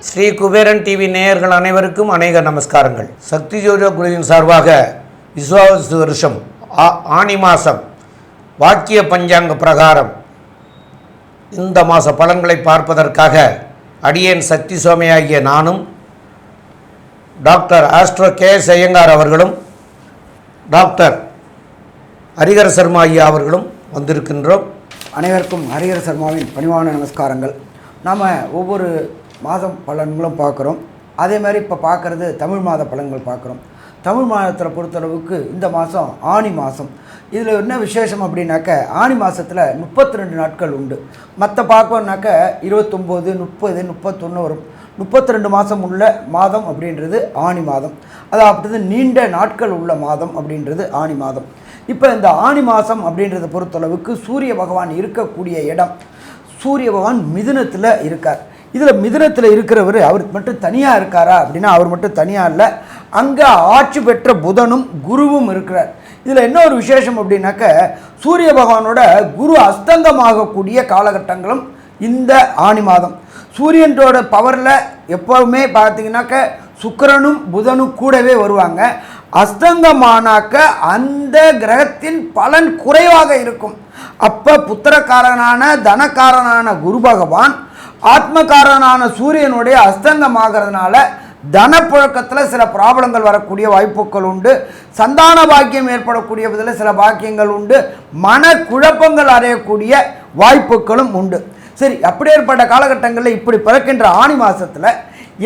Sri Kuberan TV நேயர்கள் அனைவருக்கும் அநேக நமஸ்காரங்கள். சக்தி ஜோஜோ குழுவின் சார்பாக விஸ்வாச வருஷம் ஆ- ஆனி மாதம் வாக்கிய பஞ்சாங்க பிரகாரம். இந்த மாத பலன்களை பார்ப்பதற்காக அடியேன் சக்தி சுவாமியாகிய நானும் doctor astro K S Iyengar அவர்களும் டாக்டர் ஹரிகர சர்மா ஐயா அவர்களும் வந்திருக்கின்றோம். அனைவருக்கும் ஹரிஹர சர்மாவின் பணிவான நமஸ்காரங்கள். நாம் ஒவ்வொரு மாதம் பலன்களும் பார்க்குறோம். அதே மாதிரி இப்போ பார்க்குறது தமிழ் மாத பலன்கள் பார்க்குறோம். தமிழ் மாதத்தில் பொறுத்தளவுக்கு இந்த மாதம் ஆனி மாதம். இதில் என்ன விசேஷம் அப்படின்னாக்க ஆனி மாதத்தில் முப்பத்தி ரெண்டு நாட்கள் உண்டு. மற்ற பார்க்கணுன்னாக்க இருபத்தொம்போது முப்பது முப்பத்தொன்று வரும். முப்பத்தி ரெண்டு மாதம் உள்ள மாதம் அப்படின்றது ஆனி மாதம். அதாவது நீண்ட நாட்கள் உள்ள மாதம் அப்படின்றது ஆனி மாதம். இப்போ இந்த ஆனி மாதம் அப்படின்றத பொறுத்தளவுக்கு சூரிய பகவான் இருக்கக்கூடிய இடம். சூரிய பகவான் மிதுனத்தில் இருக்கார். இதில் மிதுனத்தில் இருக்கிறவர் அவர் மட்டும் தனியாக இருக்காரா அப்படின்னா அவர் மட்டும் தனியாக இல்லை. அங்கே ஆட்சி பெற்ற புதனும் குருவும் இருக்கிறார். இதில் என்ன ஒரு விசேஷம் அப்படின்னாக்க சூரிய பகவானோட குரு அஸ்தங்கமாகக்கூடிய காலகட்டங்களும் இந்த ஆனி மாதம். சூரியனோட பவரில் எப்போவுமே பார்த்தீங்கன்னாக்க சுக்கிரனும் புதனும் கூடவே வருவாங்க. அஸ்தங்கமானாக்க அந்த கிரகத்தின் பலன் குறைவாக இருக்கும். அப்போ புத்திரக்காரனான தனக்காரனான குரு பகவான் ஆத்மகாரனான சூரியனுடைய அஸ்தங்கமாகிறதுனால தனப்புழக்கத்தில் சில ப்ராப்ளங்கள் வரக்கூடிய வாய்ப்புகள் உண்டு. சந்தான பாக்கியம் ஏற்படக்கூடிய விதத்தில் சில பாக்கியங்கள் உண்டு. மன குழப்பங்கள் அடையக்கூடிய வாய்ப்புகளும் உண்டு. சரி அப்படியேற்பட்ட காலகட்டங்களில் இப்படி பிறக்கின்ற ஆணி மாதத்தில்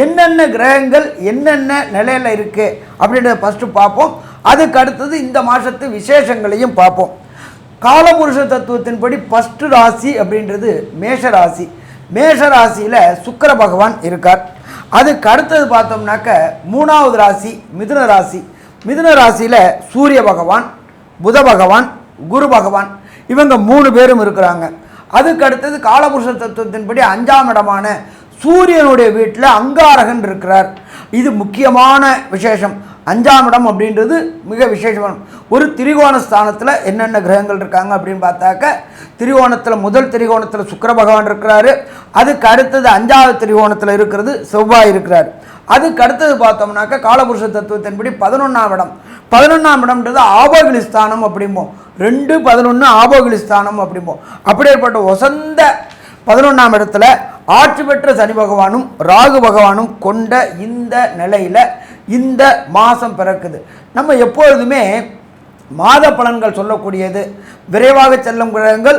என்னென்ன கிரகங்கள் என்னென்ன நிலையில் இருக்குது அப்படின்றத ஃபஸ்ட்டு பார்ப்போம். அதுக்கு அடுத்தது இந்த மாதத்து விசேஷங்களையும் பார்ப்போம். காலபுருஷ தத்துவத்தின்படி ஃபஸ்ட்டு ராசி அப்படின்றது மேஷ ராசி. மேஷ ராசியில் சுக்கர பகவான் இருக்கார். அதுக்கு அடுத்தது பார்த்தோம்னாக்க மூணாவது ராசி மிதுன ராசி. மிதுன ராசியில் சூரிய பகவான் புத பகவான் குரு பகவான் இவங்க மூணு பேரும் இருக்கிறாங்க. அதுக்கு அடுத்தது காலபுருஷ தத்துவத்தின்படி அஞ்சாம் இடமான சூரியனுடைய வீட்டில் அங்காரகன் இருக்கிறார். இது முக்கியமான விசேஷம். அஞ்சாம் இடம் அப்படின்றது மிக விசேஷமான. ஒரு திரிகோண ஸ்தானத்தில் என்னென்ன கிரகங்கள் இருக்காங்க அப்படின்னு பார்த்தாக்க திரிகோணத்தில் முதல் திரிகோணத்தில் சுக்கர பகவான் இருக்கிறாரு. அதுக்கு அடுத்தது அஞ்சாவது திரிகோணத்தில் இருக்கிறது செவ்வாய் இருக்கிறார். அதுக்கு அடுத்தது பார்த்தோம்னாக்க காலபுருஷ தத்துவத்தின்படி பதினொன்றாம் இடம். பதினொன்றாம் இடம்ன்றது ஆபோகிலிஸ்தானம் அப்படிம்போம். ரெண்டு பதினொன்று ஆபோகிலிஸ்தானம் அப்படிம்போம். அப்படியேற்பட்ட ஒசந்த பதினொன்றாம் இடத்துல ஆட்சி பெற்ற சனி பகவானும் ராகு பகவானும் கொண்ட இந்த நிலையில் இந்த மாதம் பிறக்குது. நம்ம எப்பொழுதுமே மாத பலன்கள் சொல்லக்கூடியது. விரைவாக செல்லும் கிரகங்கள்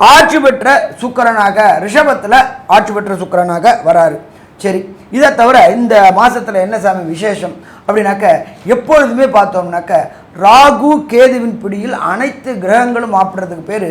ஆட்சி பெற்ற சுக்கிரனாக ரிஷபத்தில் ஆட்சி பெற்ற சுக்கரனாக வராரு. சரி இதை தவிர இந்த மாதத்தில் என்ன சாமி விசேஷம்? அப்படின்னாக்க எப்பொழுதுமே பார்த்தோம்னாக்க ராகு கேதுவின் பிடியில் அனைத்து கிரகங்களும் ஆப்பிடுறதுக்கு பேர்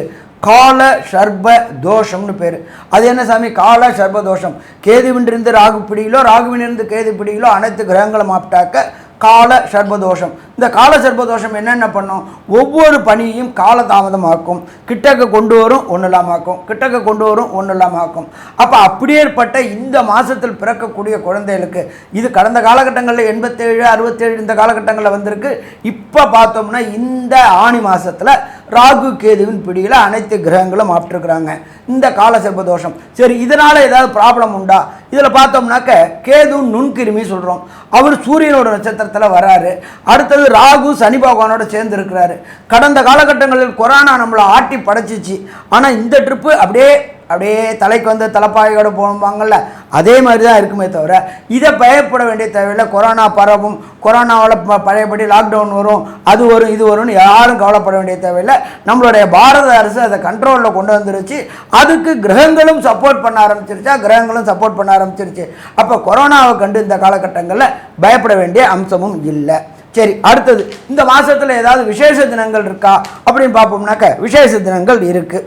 கால சர்ப தோஷம்னு பேர். அது என்ன சாமி? கால சர்ப தோஷம். கேதுவின்றிருந்து ராகு பிடியிலோ ராகுவினிருந்து கேது பிடியிலோ அனைத்து கிரகங்களும் ஆப்பிட்டாக்க கால சர்பதோஷம் இந்த கால சர்பதோஷம் என்னென்ன பண்ணும்? ஒவ்வொரு பணியையும் காலதாமதமாக்கும். கிட்டக்க கொண்டு வரும் ஒன்று இல்லாமாக்கும் கிட்டக்க கொண்டு வரும் ஒன்று இல்லாமாக்கும் அப்போ அப்படியேற்பட்ட இந்த மாதத்தில் பிறக்கக்கூடிய குழந்தைகளுக்கு இது கடந்த காலகட்டங்களில் எண்பத்தேழு அறுபத்தேழு இந்த காலகட்டங்களில் வந்திருக்கு. இப்போ பார்த்தோம்னா இந்த ஆணி மாதத்தில் ராகு கேதுவின் பிடியில் அனைத்து கிரகங்களும் ஆப்டிருக்கிறாங்க இந்த கால சர்பதோஷம் சரி இதனால் ஏதாவது ப்ராப்ளம் உண்டா? இதில் பார்த்தோம்னாக்க கேது நுண்கிருமி சொல்கிறோம் அவர் சூரியனோட நட்சத்திரத்தில் வராரு. அடுத்தது ராகு சனி பகவானோட சேர்ந்து இருக்கிறாரு. கடந்த காலகட்டங்களில் கொரோனா நம்மளை ஆட்டி படைச்சிச்சு. ஆனால் இந்த ட்ரிப்பு அப்படியே அப்படியே தலைக்கு வந்து தலைப்பாயோட போகும்பாங்கள்ல அதே மாதிரி தான் இருக்குமே தவிர இதை பயப்பட வேண்டிய தேவையில்லை. கொரோனா பரவும் கொரோனாவில் ப- பழையபடி லாக்டவுன் வரும் அது வரும் இது வரும்னு யாரும் கவலைப்பட வேண்டிய தேவையில்லை. நம்மளுடைய பாரத அரசு அதை கண்ட்ரோலில் கொண்டு வந்துருச்சு. அதுக்கு கிரகங்களும் சப்போர்ட் பண்ண ஆரம்பிச்சிருச்சா? கிரகங்களும் சப்போர்ட் பண்ண ஆரம்பிச்சிருச்சு. அப்போ கொரோனாவை கண்டு இந்த காலகட்டங்களில் பயப்பட வேண்டிய அம்சமும் இல்லை. சரி அடுத்தது இந்த மாதத்தில் ஏதாவது விசேஷ தினங்கள் இருக்கா? அப்படின்னு பார்ப்போம்னாக்க விசேஷ தினங்கள் இருக்குது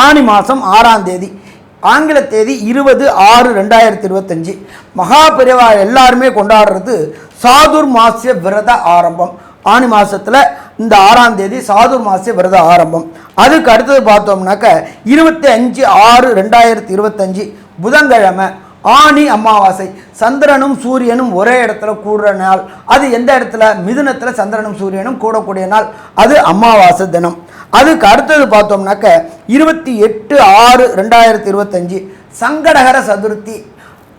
ஆனி மாதம் ஆறாம் தேதி ஆங்கில தேதி இருபது ஆறு ரெண்டாயிரத்தி இருபத்தஞ்சி. மகாபிரிவா எல்லாருமே கொண்டாடுறது சாதுர் மாசிய விரத ஆரம்பம். ஆனி மாதத்தில் இந்த ஆறாம் தேதி சாதுர் மாசிய விரத ஆரம்பம். அதுக்கு அடுத்தது பார்த்தோம்னாக்க இருபத்தி அஞ்சு ஆறு ரெண்டாயிரத்தி இருபத்தஞ்சி புதன்கிழமை ஆனி அமாவாசை. சந்திரனும் சூரியனும் ஒரே இடத்துல கூடுற நாள். அது எந்த இடத்துல? மிதுனத்தில் சந்திரனும் சூரியனும் கூடக்கூடிய நாள். அது அமாவாசை தினம். அதுக்கு அடுத்தது பார்த்தோம்னாக்க இருபத்தி எட்டு ஆறு ரெண்டாயிரத்தி இருபத்தஞ்சி சங்கடகர சதுர்த்தி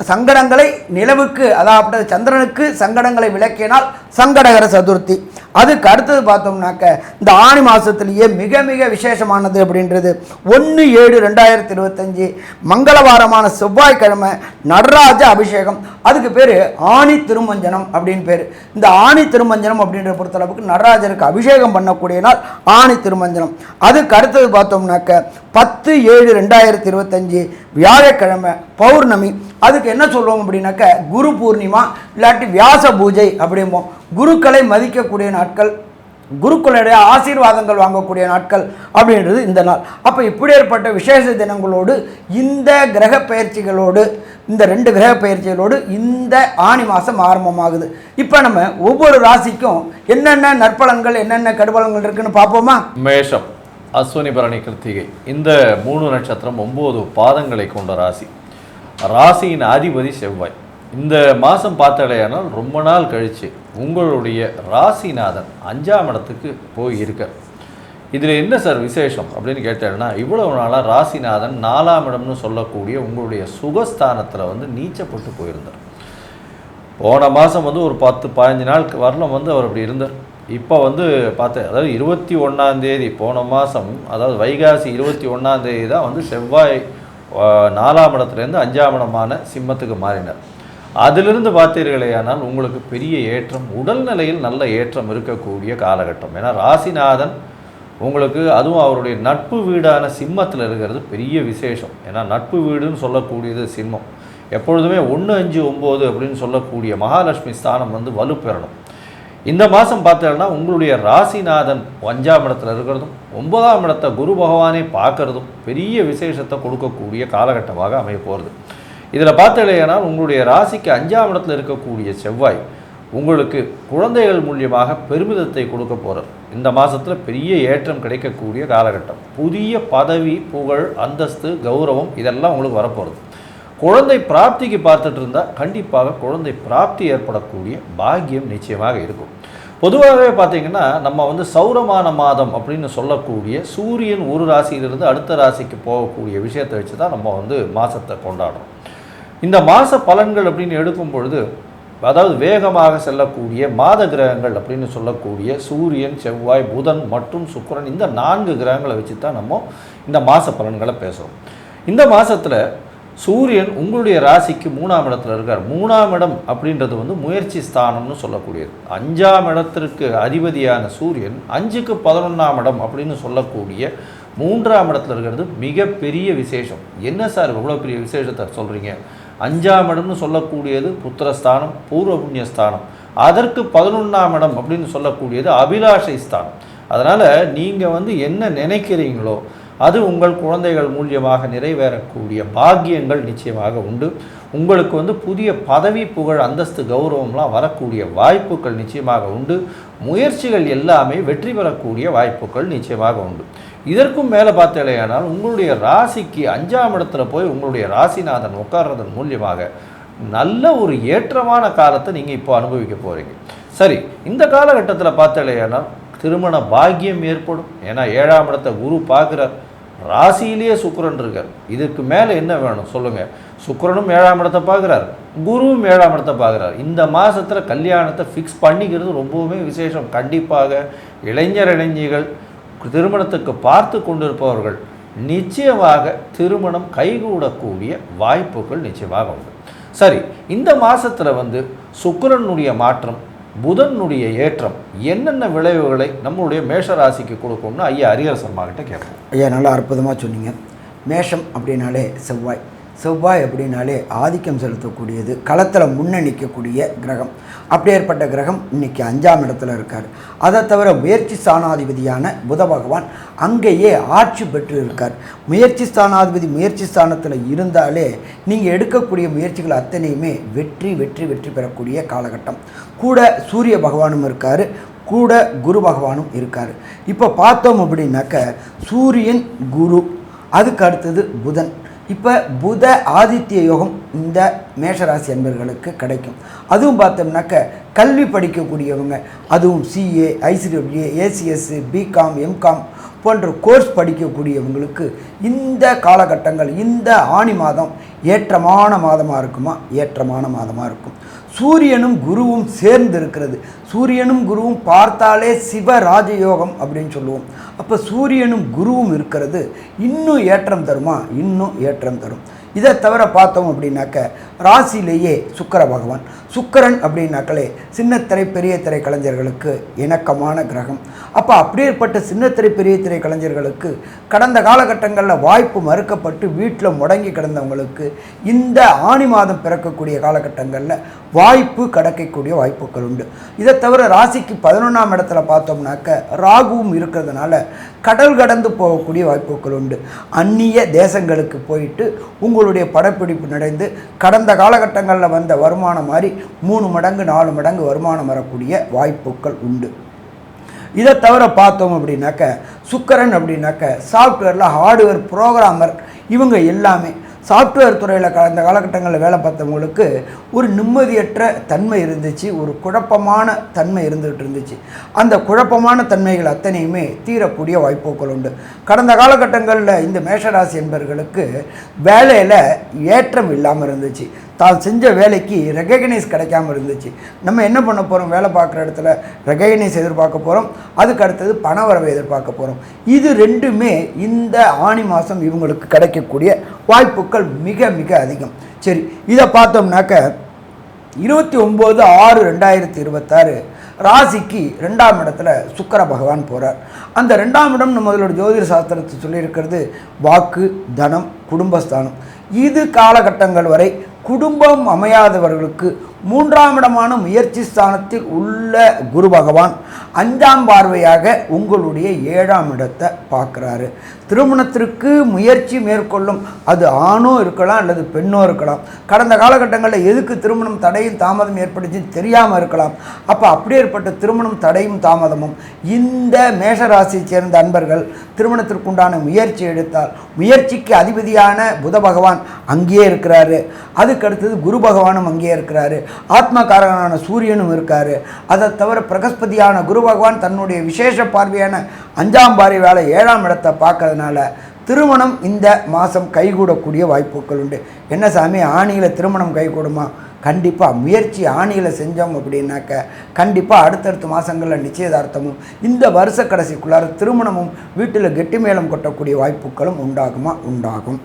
சங்கடங்களை நிலவுக்கு அதாவது சந்திரனுக்கு சங்கடங்களை விளக்கினால் சங்கடகர சதுர்த்தி. அதுக்கு அடுத்தது பார்த்தோம்னாக்க இந்த ஆணி மாதத்துலேயே மிக மிக விசேஷமானது அப்படின்றது. ஒன்று ஏழு ரெண்டாயிரத்தி இருபத்தஞ்சி மங்களவாரமான செவ்வாய்க்கிழமை நடராஜ அபிஷேகம். அதுக்கு பேர் ஆணி திருமஞ்சனம் அப்படின்னு பேர். இந்த ஆணி திருமஞ்சனம் அப்படின்ற பொறுத்தளவுக்கு நடராஜருக்கு அபிஷேகம் பண்ணக்கூடிய நாள் ஆணி திருமஞ்சனம். அதுக்கு அடுத்தது பார்த்தோம்னாக்க பத்து ஏழு ரெண்டாயிரத்தி இருபத்தஞ்சி வியாழக்கிழமை பௌர்ணமி. அதுக்கு என்ன சொல்லுவோம் அப்படின்னாக்க குரு பூர்ணிமா இல்லாட்டி வியாச பூஜை அப்படிம்போம் குருக்களை மதிக்கக்கூடிய நாட்கள் குருக்களுடைய ஆசீர்வாதங்கள் வாங்கக்கூடிய நாட்கள் அப்படின்றது இந்த நாள். அப்போ இப்படி ஏற்பட்ட விசேஷ தினங்களோடு இந்த கிரக பயிற்சிகளோடு இந்த ரெண்டு கிரக பயிற்சிகளோடு இந்த ஆணி மாதம் ஆரம்பமாகுது. இப்போ நம்ம ஒவ்வொரு ராசிக்கும் என்னென்ன நற்பலன்கள் என்னென்ன கடுபலன்கள் இருக்குன்னு பார்ப்போமா? மேஷம். அஸ்வினி பரணி கிருத்திகை இந்த மூணு நட்சத்திரம் ஒம்பது பாதங்களை கொண்ட ராசி. ராசியின் அதிபதி செவ்வாய். இந்த மாதம் பார்த்தாலேயானால் ரொம்ப நாள் கழித்து உங்களுடைய ராசிநாதன் அஞ்சாம் இடத்துக்கு போய் இருக்கார் இதில் என்ன சார் விசேஷம் அப்படின்னு கேட்டேன்னா இவ்வளவு நாளாக ராசிநாதன் நாலாம் இடம்னு சொல்லக்கூடிய உங்களுடைய சுகஸ்தானத்தில் வந்து நீச்சப்பட்டு போயிருந்தார். போன மாதம் வந்து ஒரு பத்து பதினஞ்சு நாள் வரலாம் வந்து அவர் அப்படி இருந்தார். இப்போ வந்து பார்த்தேன் அதாவது இருபத்தி ஒன்றாந்தேதி போன மாதம் அதாவது வைகாசி இருபத்தி ஒன்றாந்தேதி தான் வந்து செவ்வாய் நாலாம் இடத்துலேருந்து அஞ்சாம் இடமான சிம்மத்துக்கு மாறினார். அதிலிருந்து பார்த்தீர்களேயானால் உங்களுக்கு பெரிய ஏற்றம் உடல்நிலையில் நல்ல ஏற்றம் இருக்கக்கூடிய காலகட்டம். ஏன்னா ராசிநாதன் உங்களுக்கு அதுவும் அவருடைய நட்பு வீடான சிம்மத்தில் இருக்கிறது பெரிய விசேஷம். ஏன்னா நட்பு வீடுன்னு சொல்லக்கூடியது சிம்மம். எப்பொழுதுமே ஒன்று அஞ்சு ஒம்பது அப்படின்னு சொல்லக்கூடிய மகாலட்சுமி ஸ்தானம் வந்து வலுப்பெறணும். இந்த மாதம் பார்த்தோன்னா உங்களுடைய ராசிநாதன் அஞ்சாம் இடத்துல இருக்கிறதும் ஒன்பதாம் இடத்தை குரு பகவானே பார்க்கறதும் பெரிய விசேஷத்தை கொடுக்கக்கூடிய காலகட்டமாக அமைய போகிறது இதில் பார்த்தலையானால் உங்களுடைய ராசிக்கு அஞ்சாம் இடத்துல இருக்கக்கூடிய செவ்வாய் உங்களுக்கு குழந்தைகள் மூலியமாக பெருமிதத்தை கொடுக்க போகிறார் இந்த மாதத்தில் பெரிய ஏற்றம் கிடைக்கக்கூடிய காலகட்டம். புதிய பதவி புகழ் அந்தஸ்து கௌரவம் இதெல்லாம் உங்களுக்கு வரப்போகிறது குழந்தை பிராப்திக்கு பார்த்துட்டு இருந்தால் கண்டிப்பாக குழந்தை பிராப்தி ஏற்படக்கூடிய பாக்கியம் நிச்சயமாக இருக்கும். பொதுவாகவே பார்த்தீங்கன்னா நம்ம வந்து சௌரமான மாதம் அப்படின்னு சொல்லக்கூடிய சூரியன் ஒரு ராசியிலிருந்து அடுத்த ராசிக்கு போகக்கூடிய விஷயத்தை வச்சு தான் நம்ம வந்து மாதத்தை கொண்டாடுறோம். இந்த மாத பலன்கள் அப்படின்னு எடுக்கும் பொழுது அதாவது வேகமாக செல்லக்கூடிய மாத கிரகங்கள் அப்படின்னு சொல்லக்கூடிய சூரியன் செவ்வாய் புதன் மற்றும் சுக்கிரன் இந்த நான்கு கிரகங்களை வச்சு தான் நம்ம இந்த மாத பலன்களை பேசுகிறோம் இந்த மாதத்தில் சூரியன் உங்களுடைய ராசிக்கு மூணாம் இடத்துல இருக்கார். மூணாம் இடம் அப்படின்றது வந்து முயற்சி ஸ்தானம்னு சொல்லக்கூடியது. அஞ்சாம் இடத்திற்கு அதிபதியான சூரியன் அஞ்சுக்கு பதினொன்றாம் இடம் அப்படின்னு சொல்லக்கூடிய மூன்றாம் இடத்துல இருக்கிறது மிகப்பெரிய விசேஷம். என்ன சார் இவ்வளோ பெரிய விசேஷத்தை சொல்கிறீங்க அஞ்சாம் இடம்னு சொல்லக்கூடியது புத்திரஸ்தானம் பூர்வ புண்ணியஸ்தானம் அதற்கு பதினொன்றாம் இடம் அப்படின்னு சொல்லக்கூடியது அபிலாஷை ஸ்தானம். அதனால் நீங்கள் வந்து என்ன நினைக்கிறீங்களோ அது உங்கள் குழந்தைகள் மூலியமாக நிறைவேறக்கூடிய பாக்கியங்கள் நிச்சயமாக உண்டு. உங்களுக்கு வந்து புதிய பதவி புகழ் அந்தஸ்து கௌரவம்லாம் வரக்கூடிய வாய்ப்புகள் நிச்சயமாக உண்டு. முயற்சிகள் எல்லாமே வெற்றி பெறக்கூடிய வாய்ப்புகள் நிச்சயமாக உண்டு. இதற்கும் மேலே பார்த்தேலையானால் உங்களுடைய ராசிக்கு அஞ்சாம் இடத்துல போய் உங்களுடைய ராசிநாதன் உட்கார்றதன் மூலியமாக நல்ல ஒரு ஏற்றமான காலத்தை நீங்கள் இப்போ அனுபவிக்க போகிறீங்க சரி இந்த காலகட்டத்தில் பார்த்தேலையானால் திருமண பாக்கியம் ஏற்படும். ஏன்னா ஏழாம் இடத்தை குரு பார்க்குறார். ராசியிலேயே சுக்கரன் இருக்கார். இதுக்கு மேலே என்ன வேணும் சொல்லுங்கள் சுக்கரனும் ஏழாம் இடத்தை பார்க்குறாரு. குருவும் ஏழாம் இடத்தை பார்க்குறாரு. இந்த மாதத்தில் கல்யாணத்தை ஃபிக்ஸ் பண்ணிக்கிறது ரொம்பவுமே விசேஷம். கண்டிப்பாக இளைஞர் இளைஞிகள் திருமணத்துக்கு பார்த்து கொண்டிருப்பவர்கள் நிச்சயமாக திருமணம் கைகூடக்கூடிய வாய்ப்புகள் நிச்சயமாக உண்டு. சரி இந்த மாதத்தில் வந்து சுக்கரனுடைய மாற்றம் புதனுடைய ஏற்றம் என்னென்ன விளைவுகளை நம்மளுடைய மேஷ ராசிக்கு கொடுக்கும்னு ஐயா அரியர் சர்மா கிட்ட கேட்போம். ஐயா நல்லா அற்புதமாக சொன்னீங்க. மேஷம் அப்படின்னாலே செவ்வாய். செவ்வாய் அப்படின்னாலே ஆதிக்கம் செலுத்தக்கூடியது களத்தில் முன்னணிக்கக்கூடிய கிரகம். அப்படியேற்பட்ட கிரகம் இன்னைக்கு அஞ்சாம் இடத்துல இருக்கார். அதை தவிர முயற்சி ஸ்தானாதிபதியான புத பகவான் அங்கேயே ஆட்சி பெற்று இருக்கார். முயற்சி ஸ்தானாதிபதி முயற்சி ஸ்தானத்தில் இருந்தாலே நீங்கள் எடுக்கக்கூடிய முயற்சிகள் அத்தனையுமே வெற்றி வெற்றி வெற்றி பெறக்கூடிய காலகட்டம். கூட சூரிய பகவானும் இருக்கார் கூட குரு பகவானும் இருக்கார். இப்போ பார்த்தோம் அப்படின்னாக்க சூரியன் குரு அதுக்கு அடுத்தது புதன். இப்போ புத ஆதித்ய யோகம் இந்த மேஷராசி அன்பர்களுக்கு கிடைக்கும். அதுவும் பார்த்தோம்னாக்க கல்வி படிக்கக்கூடியவங்க அதுவும் CA ICWA ACS B Com M Com போன்ற கோர்ஸ் படிக்கக்கூடியவங்களுக்கு இந்த காலகட்டங்கள் இந்த ஆணி மாதம் ஏற்றமான மாதமாக இருக்குமா? ஏற்றமான மாதமாக இருக்கும். சூரியனும் குருவும் சேர்ந்து இருக்கிறது சூரியனும் குருவும் பார்த்தாலே சிவ ராஜயோகம் அப்படின்னு சொல்லுவோம். அப்போ சூரியனும் குருவும் இருக்கிறது. இன்னும் ஏற்றம் தருமா? இன்னும் ஏற்றம் தரும். இதை தவிர பார்த்தோம் அப்படின்னாக்க ராசியிலேயே சுக்கர பகவான். சுக்கரன் அப்படின்னாக்களே சின்னத்திரை பெரிய திரை கலைஞர்களுக்கு இணக்கமான கிரகம். அப்போ அப்படியேற்பட்ட சின்னத்திரை பெரிய திரை கலைஞர்களுக்கு கடந்த காலகட்டங்களில் வாய்ப்பு மறுக்கப்பட்டு வீட்டில் முடங்கி கிடந்தவங்களுக்கு இந்த ஆணி மாதம் பிறக்கக்கூடிய காலகட்டங்களில் வாய்ப்பு கிடைக்கக்கூடிய வாய்ப்புகள் உண்டு. இதை தவிர ராசிக்கு பதினொன்றாம் இடத்துல பார்த்தோம்னாக்க ராகுவும் இருக்கிறதுனால கடல் கடந்து போகக்கூடிய வாய்ப்புகள் உண்டு. அந்நிய தேசங்களுக்கு போயிட்டு உங்களுடைய படப்பிடிப்பு நடந்து கடந்த காலகட்டங்களில் வந்த வருமானம் மாதிரி மூணு மடங்கு நாலு மடங்கு வருமானம் வரக்கூடிய வாய்ப்புகள் உண்டு. இதை தவிர பார்த்தோம் அப்படின்னாக்க சுக்கரன் அப்படின்னாக்க சாஃப்ட்வேரில் ஹார்ட்வேர் ப்ரோக்ராமர் இவங்க எல்லாமே சாஃப்ட்வேர் துறையில் கடந்த காலகட்டங்களில் வேலை பார்த்தவங்களுக்கு ஒரு நிம்மதியற்ற தன்மை இருந்துச்சு ஒரு குழப்பமான தன்மை இருந்துகிட்டு இருந்துச்சு. அந்த குழப்பமான தன்மைகள் அத்தனையுமே தீரக்கூடிய வாய்ப்புகள் உண்டு. கடந்த காலகட்டங்களில் இந்த மேஷராசி என்பவர்களுக்கு வேலையில் ஏற்றம் இல்லாமல் இருந்துச்சு. தான் செஞ்ச வேலைக்கு ரெகக்னைஸ் கிடைக்காம இருந்துச்சு. நம்ம என்ன பண்ண போகிறோம் வேலை பார்க்குற இடத்துல ரெகக்னைஸ் எதிர்பார்க்க போகிறோம் அதுக்கு அடுத்தது பண வரவை எதிர்பார்க்க போகிறோம் இது ரெண்டுமே இந்த ஆணி மாதம் இவங்களுக்கு கிடைக்கக்கூடிய வாய்ப்புகள் மிக மிக அதிகம். சரி இதை பார்த்தோம்னாக்க இருபத்தி ஒம்பது ஆறு ரெண்டாயிரத்தி இருபத்தாறு ராசிக்கு ரெண்டாம் இடத்துல சுக்கர பகவான் போகிறார் அந்த ரெண்டாம் இடம் நம்மளோட ஜோதிட சாஸ்திரத்தை சொல்லியிருக்கிறது வாக்கு தனம் குடும்பஸ்தானம். இது காலகட்டங்கள் வரை குடும்பம் அமையாதவர்களுக்கு மூன்றாம் இடமான முயற்சி ஸ்தானத்தில் உள்ள குரு பகவான் அஞ்சாம் பார்வையாக உங்களுடைய ஏழாம் இடத்தை பார்க்குறாரு. திருமணத்திற்கு முயற்சி மேற்கொள்ளும் அது ஆணோ இருக்கலாம் அல்லது பெண்ணோ இருக்கலாம். கடந்த காலகட்டங்களில் எதுக்கு திருமணம் தடையும் தாமதம் ஏற்படுச்சு தெரியாமல் இருக்கலாம். அப்போ அப்படி ஏற்பட்ட திருமணம் தடையும் தாமதமும் இந்த மேஷராசியை சேர்ந்த அன்பர்கள் திருமணத்திற்குண்டான முயற்சி எடுத்தால் முயற்சிக்கு அதிபதியான புத பகவான் அங்கேயே இருக்கிறாரு. அதுக்கு அடுத்தது குரு பகவானும் அங்கேயே இருக்கிறாரு. ஆத்மகாரகனான சூரியனும் இருக்கார். அதை தவிர பிரகஸ்பதியான குரு பகவான் தன்னுடைய விசேஷ பார்வையான அஞ்சாம் பார்வை வேலை ஏழாம் இடத்தை பார்க்கறதுனால திருமணம் இந்த மாதம் கைகூடக்கூடிய வாய்ப்புகள் உண்டு. என்ன சாமி ஆணியில் திருமணம் கைகூடுமா? கண்டிப்பாக முயற்சி ஆணியில் செஞ்சோம் அப்படின்னாக்க கண்டிப்பாக அடுத்தடுத்த மாதங்களில் நிச்சயதார்த்தமும் இந்த வருஷ கடைசிக்குள்ளார திருமணமும் வீட்டில் கெட்டி மேளம் கொட்டக்கூடிய வாய்ப்புகளும் உண்டாகுமா? உண்டாகும்.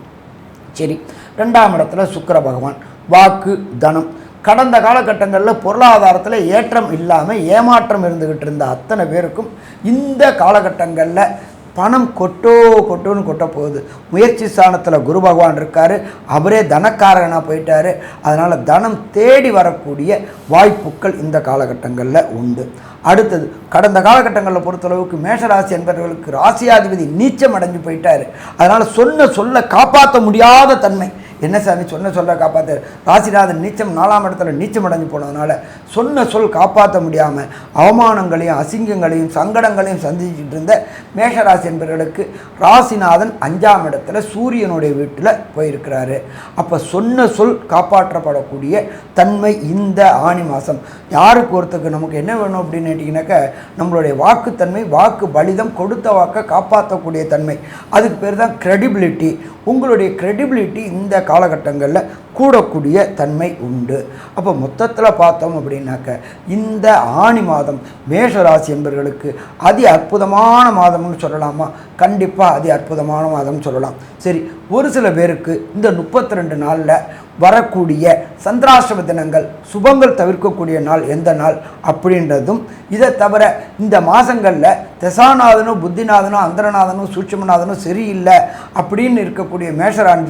சரி. ரெண்டாம் இடத்துல சுக்கர பகவான். வாக்கு தனம். கடந்த காலகட்டங்களில் பொருளாதாரத்தில் ஏற்றம் இல்லாமல் ஏமாற்றம் இருந்துக்கிட்டு இருந்த அத்தனை பேருக்கும் இந்த காலகட்டங்களில் பணம் கொட்டோ கொட்டோன்னு கொட்ட போகுது. முயற்சி ஸ்தானத்தில் குரு பகவான் இருக்கார். அவரே தனக்காரனாக போயிட்டார். அதனால் தனம் தேடி வரக்கூடிய வாய்ப்புகள் இந்த காலகட்டங்களில் உண்டு. அடுத்தது கடந்த காலகட்டங்களில் பொறுத்தளவுக்கு மேஷராசி என்பவர்களுக்கு ராசியாதிபதி நீச்சம் அடைஞ்சு போயிட்டார். அதனால் சொன்ன சொல்ல காப்பாற்ற முடியாத தன்மை. என்ன சாமி சொன்ன சொல்ல காப்பாற்ற ராசிநாதன் நீச்சம் நாலாம் இடத்துல நீச்சம் அடைஞ்சு போனதுனால சொன்ன சொல் காப்பாற்ற முடியாமல் அவமானங்களையும் அசிங்கங்களையும் சங்கடங்களையும் சந்திச்சுட்டு இருந்த மேஷராசி என்பவர்களுக்கு ராசிநாதன் அஞ்சாம் இடத்துல சூரியனுடைய வீட்டில் போயிருக்கிறாரு. அப்போ சொன்ன சொல் காப்பாற்றப்படக்கூடிய தன்மை இந்த ஆணி மாதம் யாருக்கு ஒருத்தருக்கு நமக்கு என்ன வேணும் அப்படின்னு கேட்டிங்கனாக்கா நம்மளுடைய வாக்குத்தன்மை வாக்கு பலிதம் கொடுத்த வாக்கை காப்பாற்றக்கூடிய தன்மை. அதுக்கு பேர் தான் க்ரெடிபிலிட்டி உங்களுடைய க்ரெடிபிலிட்டி இந்த காலகட்டங்களில் கூடக்கூடிய தன்மை உண்டு. அப்போ மொத்தத்தில் பார்த்தோம் அப்படின்னாக்க இந்த ஆணி மாதம் மேஷராசி என்பவர்களுக்கு அதி அற்புதமான மாதம்னு சொல்லலாமா? கண்டிப்பாக அதி அற்புதமான மாதம்னு சொல்லலாம். சரி ஒரு சில பேருக்கு இந்த முப்பத்தி ரெண்டு நாளில் வரக்கூடிய சந்திராஷ்டம தினங்கள் சுபங்கள் தவிர்க்கக்கூடிய நாள் எந்த நாள் அப்படின்றதும் இதை தவிர இந்த மாதங்களில் தசாநாதனும் புத்திநாதனும் அந்தரநாதனும் சூட்சமநாதனும் சரியில்லை அப்படின்னு இருக்கக்கூடிய மேஷராணி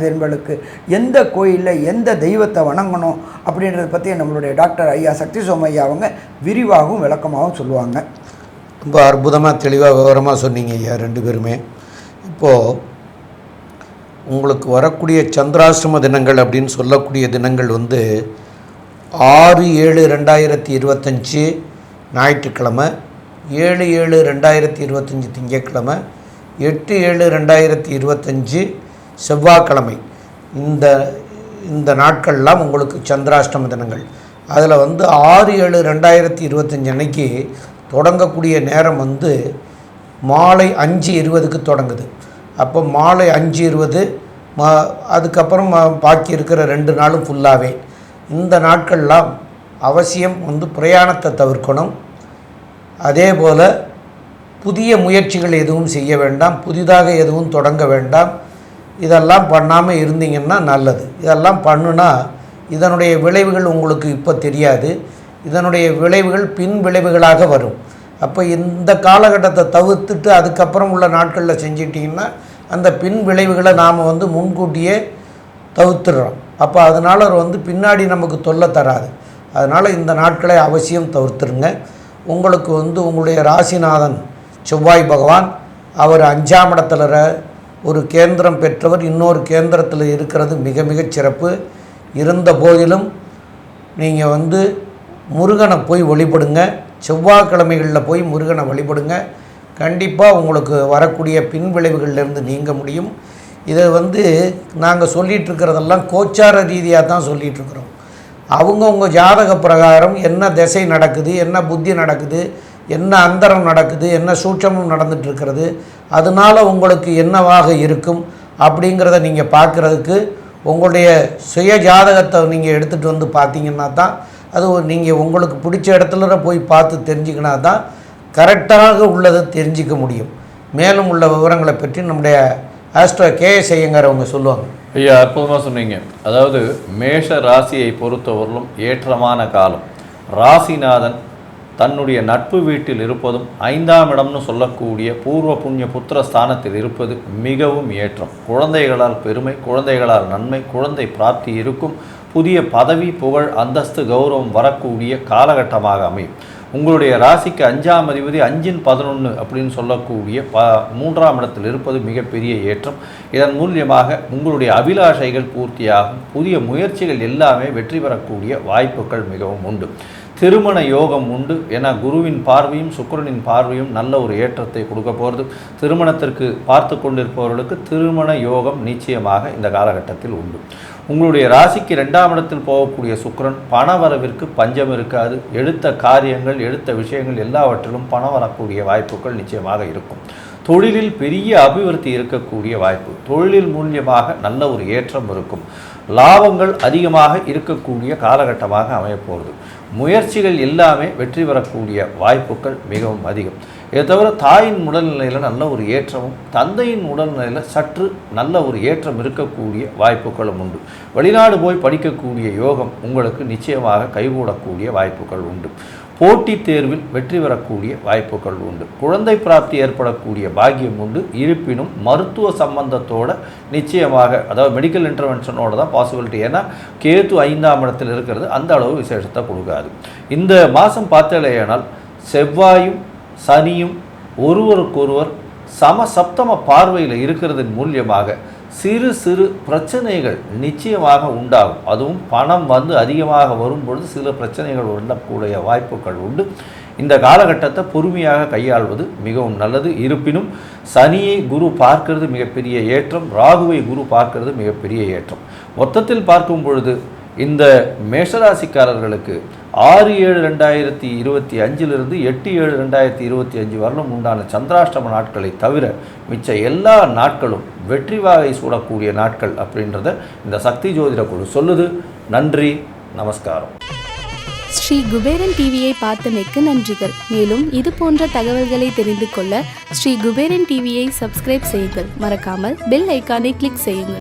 எந்த கோயிலில் எந்த தெய்வத்தை வணங்கணும் அப்படின்றத பற்றி நம்மளுடைய டாக்டர் ஐயா சக்தி சோமையா அவங்க விரிவாகவும் விளக்கமாகவும் சொல்லுவாங்க. ரொம்ப அற்புதமாக தெளிவாக விவரமாக சொன்னீங்க ஐயா ரெண்டு பேருமே. இப்போது உங்களுக்கு வரக்கூடிய சந்திராசிரம தினங்கள் அப்படின்னு சொல்லக்கூடிய தினங்கள் வந்து ஆறு ஏழு ரெண்டாயிரத்தி இருபத்தஞ்சி ஞாயிற்றுக்கிழமை ஏழு ஏழு ரெண்டாயிரத்தி இருபத்தஞ்சி திங்கட்கிழமை எட்டு ஏழு ரெண்டாயிரத்தி இருபத்தஞ்சி செவ்வாய்க்கிழமை. இந்த இந்த நாட்கள்லாம் உங்களுக்கு சந்திராஷ்டம தினங்கள். அதில் வந்து ஆறு ஏழு ரெண்டாயிரத்தி இருபத்தஞ்சி அன்னைக்கு தொடங்கக்கூடிய நேரம் வந்து மாலை அஞ்சு இருபதுக்கு தொடங்குது. அப்போ மாலை அஞ்சு இருபது மா அதுக்கப்புறம் பாக்கி இருக்கிற ரெண்டு நாளும் ஃபுல்லாகவே இந்த நாட்கள்லாம் அவசியம் வந்து பிரயாணத்தை தவிர்க்கணும். அதே போல் புதிய முயற்சிகள் எதுவும் செய்ய வேண்டாம். புதிதாக எதுவும் தொடங்க வேண்டாம். இதெல்லாம் பண்ணாமல் இருந்தீங்கன்னா நல்லது. இதெல்லாம் பண்ணுனா இதனுடைய விளைவுகள் உங்களுக்கு இப்போ தெரியாது. இதனுடைய விளைவுகள் பின் விளைவுகளாக வரும். அப்போ இந்த காலகட்டத்தை தவிர்த்துட்டு அதுக்கப்புறம் உள்ள நாட்களில் செஞ்சிட்டிங்கன்னா அந்த பின் விளைவுகளை நாம் வந்து முன்கூட்டியே தவிர்த்துடுறோம். அப்போ அதனால் வந்து பின்னாடி நமக்கு தொல்லை தராது. அதனால் இந்த நாட்களை அவசியம் தவிர்த்துருங்க உங்களுக்கு வந்து உங்களுடைய ராசிநாதன் செவ்வாய் பகவான் அவர் அஞ்சாம் இடத்துல ஒரு கேந்திரம் பெற்றவர் இன்னொரு கேந்திரத்தில் இருக்கிறது மிக மிகச் சிறப்பு. இருந்த போதிலும் நீங்கள் வந்து முருகனை போய் வழிபடுங்க. செவ்வாய்க்கிழமைகளில் போய் முருகனை வழிபடுங்க. கண்டிப்பாக உங்களுக்கு வரக்கூடிய பின்விளைவுகள்லேருந்து நீங்க முடியும். இதை வந்து நாங்கள் சொல்லிகிட்டு இருக்கிறதெல்லாம் கோச்சார ரீதியாக தான் சொல்லிகிட்ருக்குறோம் அவங்கவுங்க ஜாதக பிரகாரம் என்ன திசை நடக்குது என்ன புத்தி நடக்குது என்ன அந்தரம் நடக்குது என்ன சூட்சமும் நடந்துகிட்ருக்கிறது அதனால் அதனால உங்களுக்கு என்னவாக இருக்கும் அப்படிங்கிறத நீங்கள் பார்க்குறதுக்கு உங்களுடைய சுய ஜாதகத்தை நீங்கள் எடுத்துகிட்டு வந்து பார்த்தீங்கன்னா தான் அது நீங்கள் உங்களுக்கு பிடிச்ச இடத்துல போய் பார்த்து தெரிஞ்சுக்கினா தான் கரெக்டாக உள்ளதை தெரிஞ்சிக்க முடியும். மேலும் உள்ள விவரங்களை பற்றி நம்முடைய ஆஸ்ட்ரோ கேஎஸ் ஐயங்கார் அவங்க சொல்லுவாங்க. ஐயா அற்புதமாக சொன்னீங்க. அதாவது மேஷ ராசியை பொறுத்தவரையிலும் ஏற்றமான காலம். ராசிநாதன் தன்னுடைய நட்பு வீட்டில் இருப்பதும் ஐந்தாம் இடம்னு சொல்லக்கூடிய பூர்வ புண்ணிய புத்திர ஸ்தானத்தில் இருப்பது மிகவும் ஏற்றம். குழந்தைகளால் பெருமை குழந்தைகளால் நன்மை குழந்தை பிராப்தி இருக்கும் புதிய பதவி புகழ் அந்தஸ்து கௌரவம் வரக்கூடிய காலகட்டமாக அமையும். உங்களுடைய ராசிக்கு அஞ்சாம் அதிபதி அஞ்சின் பதினொன்று அப்படின்னு சொல்லக்கூடிய ப மூன்றாம் இடத்தில் இருப்பது மிகப்பெரிய ஏற்றம். இதன் மூலியமாக உங்களுடைய அபிலாஷைகள் பூர்த்தியாகும் புதிய முயற்சிகள் எல்லாமே வெற்றி பெறக்கூடிய வாய்ப்புகள் மிகவும் உண்டு. திருமண யோகம் உண்டு. ஏன்னா குருவின் பார்வையும் சுக்கிரனின் பார்வையும் நல்ல ஒரு ஏற்றத்தை கொடுக்க போகிறது திருமணத்திற்கு பார்த்து கொண்டிருப்பவர்களுக்கு திருமண யோகம் நிச்சயமாக இந்த காலகட்டத்தில் உண்டு. உங்களுடைய ராசிக்கு ரெண்டாம் இடத்தில் போகக்கூடிய சுக்கிரன் பண வரவிற்கு பஞ்சம் இருக்காது. எடுத்த காரியங்கள் எடுத்த விஷயங்கள் எல்லாவற்றிலும் பணம் வரக்கூடிய வாய்ப்புகள் நிச்சயமாக இருக்கும். தொழிலில் பெரிய அபிவிருத்தி இருக்கக்கூடிய வாய்ப்பு. தொழிலில் மூலியமாக நல்ல ஒரு ஏற்றம் இருக்கும். லாபங்கள் அதிகமாக இருக்கக்கூடிய காலகட்டமாக அமையப்போகிறது முயற்சிகள் எல்லாமே வெற்றி பெறக்கூடிய வாய்ப்புகள் மிகவும் அதிகம். இதை தவிர தாயின் உடல்நிலையில் நல்ல ஒரு ஏற்றமும் தந்தையின் உடல்நிலையில் சற்று நல்ல ஒரு ஏற்றம் இருக்கக்கூடிய வாய்ப்புகளும் உண்டு. வெளிநாடு போய் படிக்கக்கூடிய யோகம் உங்களுக்கு நிச்சயமாக கைகூடக்கூடிய வாய்ப்புகள் உண்டு. போட்டித் தேர்வில் வெற்றி பெறக்கூடிய வாய்ப்புகள் உண்டு. குழந்தை பிராப்தி ஏற்படக்கூடிய பாக்கியம் உண்டு. இருப்பினும் மருத்துவ சம்பந்தத்தோட நிச்சயமாக அதாவது மெடிக்கல் இன்டர்வென்ஷனோட தான் பாசிபிலிட்டி ஏன்னா கேத்து ஐந்தாம் இடத்தில் இருக்கிறது அந்த அளவு விசேஷத்தை கொடுக்காது. இந்த மாதம் பார்த்தலையானால் செவ்வாயும் சனியும் ஒருவருக்கொருவர் சம சப்தம பார்வையில் இருக்கிறதன் மூலியமாக சிறு சிறு பிரச்சனைகள் நிச்சயமாக உண்டாகும். அதுவும் பணம் வந்து அதிகமாக வரும்பொழுது சில பிரச்சனைகள் உள்ளக்கூடிய வாய்ப்புகள் உண்டு. இந்த காலகட்டத்தை பொறுமையாக கையாள்வது மிகவும் நல்லது. இருப்பினும் சனியை குரு பார்க்கிறது மிகப்பெரிய ஏற்றம் ராகுவை குரு பார்க்கிறது மிகப்பெரிய ஏற்றம். மொத்தத்தில் பார்க்கும் பொழுது இந்த மேஷராசிக்காரர்களுக்கு ஆறு ஏழு ரெண்டாயிரத்தி இருபத்தி அஞ்சிலிருந்து எட்டு ஏழு ரெண்டாயிரத்தி இருபத்தி அஞ்சு வரலும் உண்டான சந்திராஷ்டம நாட்களை தவிர மிச்ச எல்லா நாட்களும் வெற்றி வாகை சூடக்கூடிய நாட்கள் அப்படின்றத இந்த சக்தி ஜோதிட குழு சொல்லுது. நன்றி நமஸ்காரம். ஸ்ரீ குபேரன் டிவியை பார்த்தமைக்கு நன்றிகள். மேலும் இது போன்ற தகவல்களை தெரிந்து கொள்ள ஸ்ரீ குபேரன் டிவியை சப்ஸ்கிரைப் செய்யுங்கள். மறக்காமல் பெல் ஐக்கானை கிளிக் செய்யுங்கள்.